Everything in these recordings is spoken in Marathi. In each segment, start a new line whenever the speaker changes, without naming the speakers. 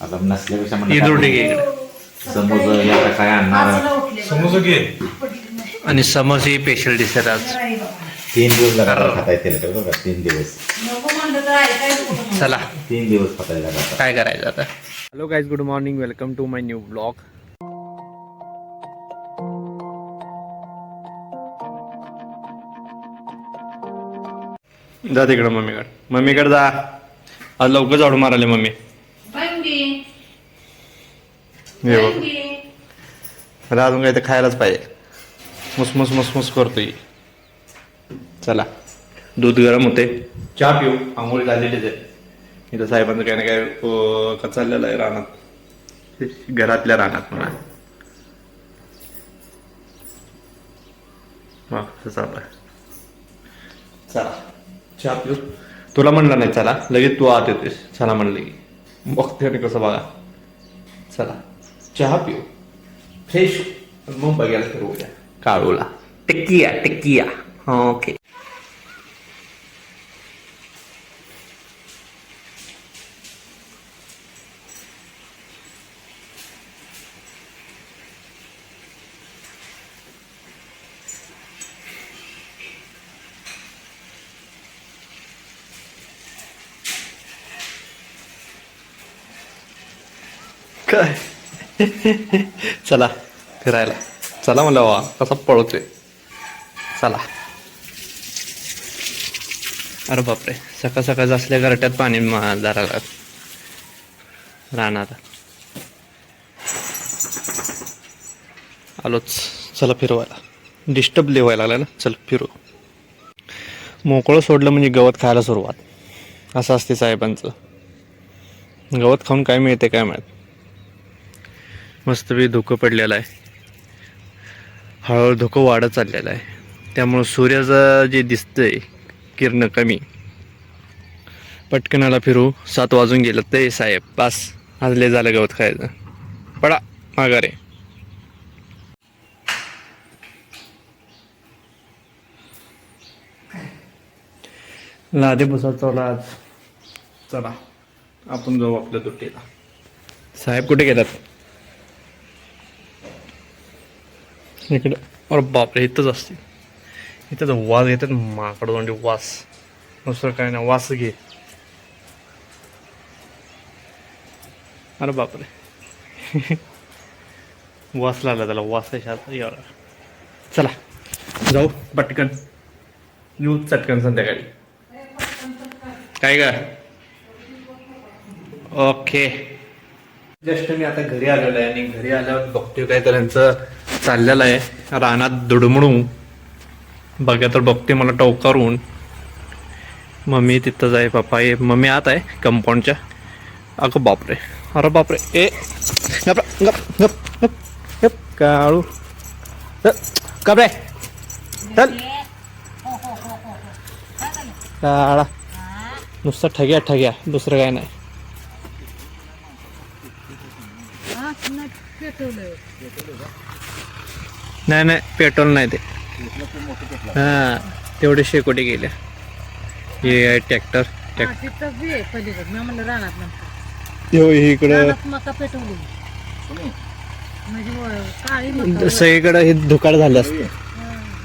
आता नसल्यापेक्षा समोर याचा काय आणणार.
समोसा घे.
आणि समोसे ही स्पेशल डिश आहेत आज.
तीन दिवस लगातार खाता येते ना बघा तीन दिवस.
चला.
तीन दिवस खाता येईल
काय करायचं आता? Hello guys good morning welcome to my new blog जा तिकडं मम्मीकडे. मम्मीकडे जा. आज लवकर झाडू माराले मम्मी. हे बघ. मला अजून काही तर खायलाच पाहिजे. मुसमुस मुसमुस करतोय. चला. दूध गरम होते चहा पिऊ. आंघोळी झालेलीच आहे. इथं साहेबांचं काही ना काय अं, का चाललेलं आहे रानात. घरातल्या रानात म्हणा. असं चालू चहा पिऊ. तुला म्हणलं नाही चला. लगेच तू आत येतोस. चला म्हणलं की. बघते कसं बघा. चला. चहा पिऊ. फ्रेश मग बघायला फिरवूया काळूला. टिक्किया टिक्किया. ओके काय? चला फिरायला. चला म्हणलं वा कसा पळतोय. चला. अरे बापरे सकाळ सकाळ असल्या घरट्यात पाणी धरायला राहणार. आलोच. चला फिरवायला. डिस्टर्ब लिवायला लागला ना? चल फिरू. मोकळं सोडलं म्हणजे गवत खायला सुरुवात. असं असते साहेबांचं. गवत खाऊन काय मिळते काय माहीत. मस्तपैकी धुकं पडलेलं आहे. हळूहळू धुकं वाढत चाललेलं आहे. त्यामुळं सूर्याचं जे दिसतंय किरण कमी. पटकनाला फिरू. सात वाजून गेलं ते साहेब. पास. हजले झालं गवत खायचं. पडा माघारे. लादे बसवतो आज. चला. आपण जाऊ आपल्या दुट्टीला साहेब कुठे गेलात? इकडं. अरे बापरे इथंच असते. इथंच वास येतात माकड म्हणजे वास. दुसरं काय नाही वास घे. अरे बापरे. वास लागला त्याला वास एवढा. चला जाऊ पटकन. येऊ चटकन संध्याकाळी. काय का ओके. जस्ट मी आता घरी आलेलो आहे आणि घरी आल्यावर बघतोय काय तर यांचं चाललेला आहे. रानात दुडमणू बघा तर बघते मला टोकारून मम्मी तिथंच आहे पप्पा ये. मम्मी आत आहे कंपाऊंडच्या. अगं बापरे. अरे बापरे. ए गप गप गप गप गप. काळू. कपडे चल. काळा. नुसतं ठग्या ठग्या. दुसरं काय नाही. नाही नाही पेट्रोल नाही ते. हां तेवढे शेकोटी गेले. हे आहे ट्रॅक्टर हो इकडं. सगळीकडं हे धुकाळ झालं असतं.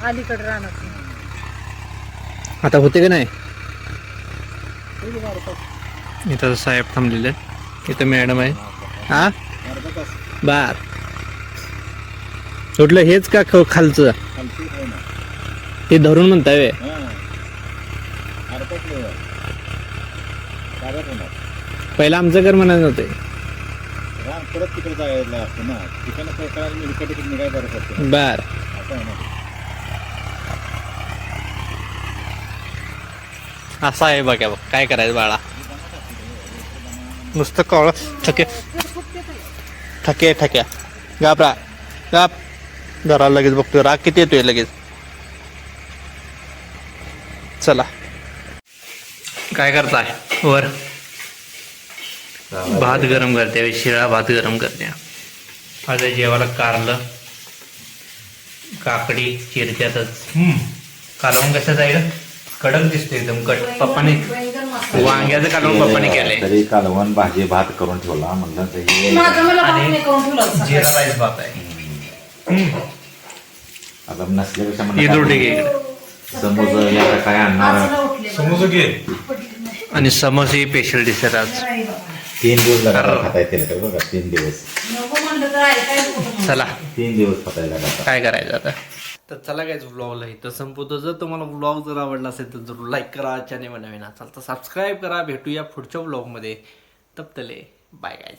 अलीकडे राहणार
आता होते का नाही? इथं साहेब थांबलेले. इथं मॅडम आहे. हा? बार. कुठलं हेच का ख- खालचं? हे धरून म्हणताय व्हय? पहिलं आमचं घर म्हणत नव्हते
परत तिकडे जायला लागतं ना. तिकडनं कळकळायला मी इकडे तिकडे निघाय बरं पडतं.
बर.
असं आहे ना.
असं आहे बघा बघ काय करायचं बाळा. नुसतं कळ ठके ठके ठक्या गापरा गाप. जरा लगेच बघतोय. राग किती येतोय लगेच. चला. काय करताय? वर. भात गरम करते शिळा भात गरम करते. आता जेवायला कारलं काकडी चिरत्यातच. कालवून कसं जाईल कडक दिसते एकदम कट. पप्पाने वांग्याचं कालवण पप्पाने केलंय.
तरी कालवण भाजी भात करून ठेवला म्हणलं
जिरा. राईस भात आहे.
आता नसल्यापेक्षा याचा काय आणणार
समोसा घे. आणि समोसे स्पेशल डिश आहेत आज.
तीन दिवस लगातार खाता येते का बघा तीन दिवस.
चला.
तीन दिवस खाता येईल लगातार
काय करायचं आता? तर चला कायच व्लॉगला इथं संपवतो. जर तुम्हाला व्लॉग जर आवडला असेल तर जरूर लाईक करा चॅनेल नवीन असाल तर सबस्क्राईब करा. भेटूया पुढच्या व्लॉगमध्ये तप्तले. बाय गायच